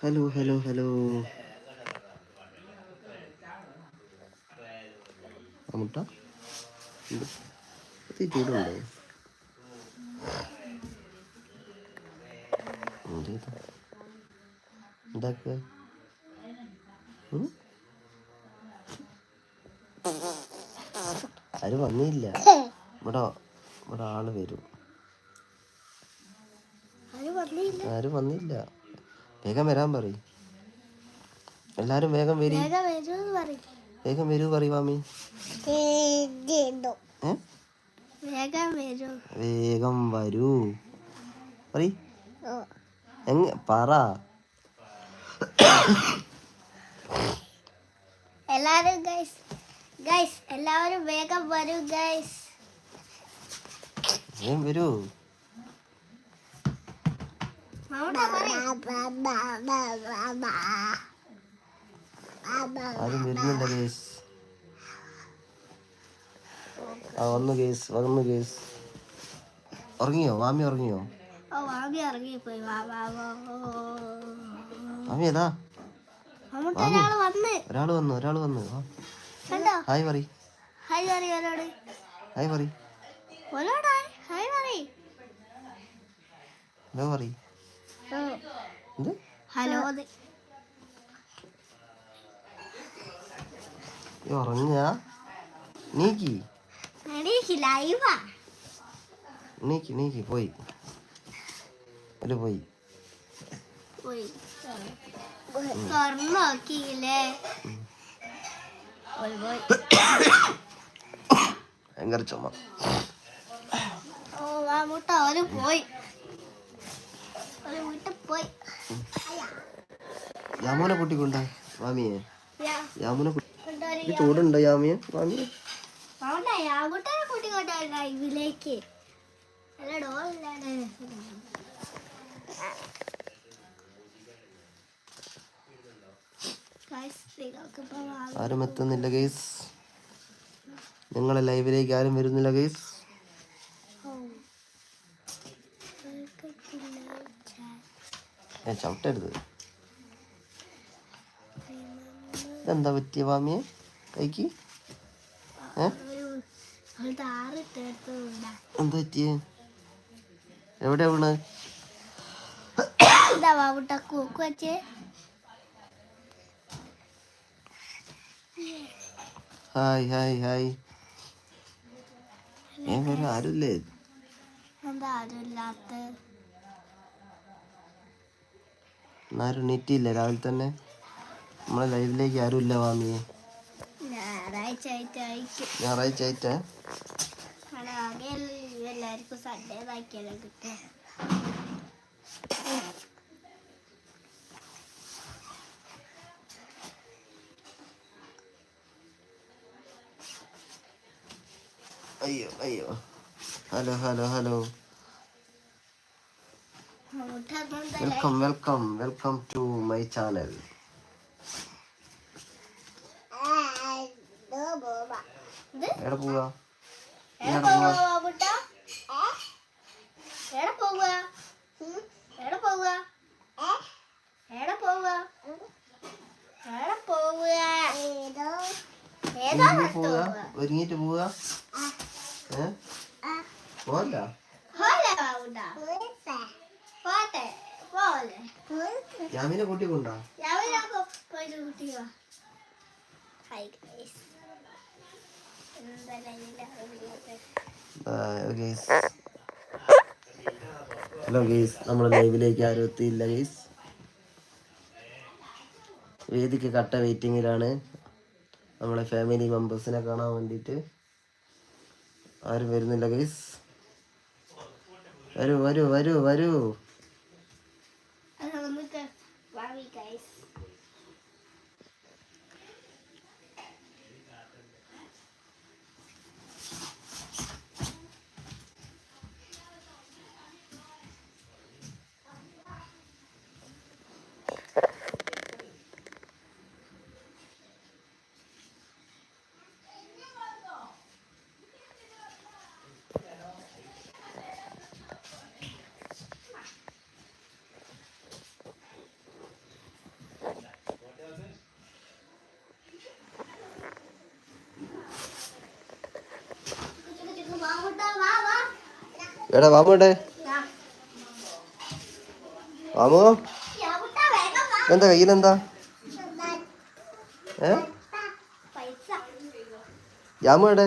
Hello hello hello മുട്ട ചൂടുണ്ടോ. എന്താക്കുക? ഉം? ആരും വന്നില്ല. ഇവിടെ ഇവിടെ ആൾ വരും. ആരും വന്നില്ല? വേഗം വരാൻ പറയും. എല്ലാരും വേഗം വരി. വേഗം വരൂ പറയും. മാമി. വേഗം വരൂ. വേഗം വരൂ. പറ എങ്ങ പറ. എല്ലാരും ഗൈസ് ഗൈസ് എല്ലാവരും വേഗം വരൂ ഗൈസ് വരൂ. ആരും വരുന്നില്ല കേസ് ആ വന്നു കേസ് വന്നു കേസ് ഉറങ്ങിയോ? മാമി ഉറങ്ങിയോ? വാമി മാമി ഇറങ്ങിപ്പോയി. മാമി ഏതാ? ഒരാൾ വന്നു. ഒരാൾ വന്നു ഹായ് പറ ഹായ് പറയും ഒരാളോട്. ഹായ് പറ ഹായ് ഹലോ പറ എന്ത്? ഹലോ. നീക്കി. നീക്കി നീക്കി പോയി. ഒരു പോയി. തുറന്നു നോക്കിയില്ലേ? ഭയങ്കര ചുമ. ഓ മാമൂട്ട അവർ പോയി. യാമോനെ കൂട്ടിക്കൊണ്ട മാമിയെ? യാമോനെ? ചൂടുണ്ടോ യാമിയെ മാമിയെ സ്ത്രീകൾക്ക് ആരും എത്തുന്നില്ല ഗൈസ് ഞങ്ങളെ ലൈവിലേക്ക് ആരും വരുന്നില്ല ഗൈസ് ഏ ചവിട്ടരുത്. എന്താ പറ്റിയ മാമിയെ? കൈക്ക്? എന്താ പറ്റിയ? എവിടെ വീണ് ഹായ് ഹായ് ഹായ്. വരും ആരുമില്ലേ? എന്താ ആരുമില്ലാത്ത ആരും നെറ്റിയില്ല. രാവിലെ തന്നെ നമ്മളെ ലൈവിലേക്ക് ആരും ഇല്ല വാമിയെ ഞായറാഴ്ച ആയിട്ട്? അയ്യോ അയ്യോ. Hello hello hello. Welcome welcome welcome to my channel എവിടെ പോവാ? എവിടെ പോവുക മുട്ട എവിടെ പോവുക എവിടെ പോവുക എവിടെ പോവുക പോവുക ഏതാ ഒരുങ്ങി പോവാ? ഒരുങ്ങിട്ട് പോവാ? ഏ? പോവല്ല? പോലെ യാമിനെ കൂട്ടിക്കൊണ്ടാ ഗൈസ് ഹലോ ഗെയ്സ് നമ്മൾ ലൈവിലേക്ക് ആരും എത്തിയില്ല ഗെയ്സ് വേദിക്ക് കട്ട വെയിറ്റിങ്ങിലാണ്. നമ്മളെ ഫാമിലി മെമ്പേഴ്സിനെ കാണാൻ വേണ്ടിയിട്ട് ആരും വരുന്നില്ല ഗീസ് വരൂ വരൂ വരൂ വരൂ. Let me go. Guys. എടാ വാമു എടേ വാമു? എന്താ കയ്യിൽ എന്താ? കയ്യിലെന്താ ഏ യാമു എടേ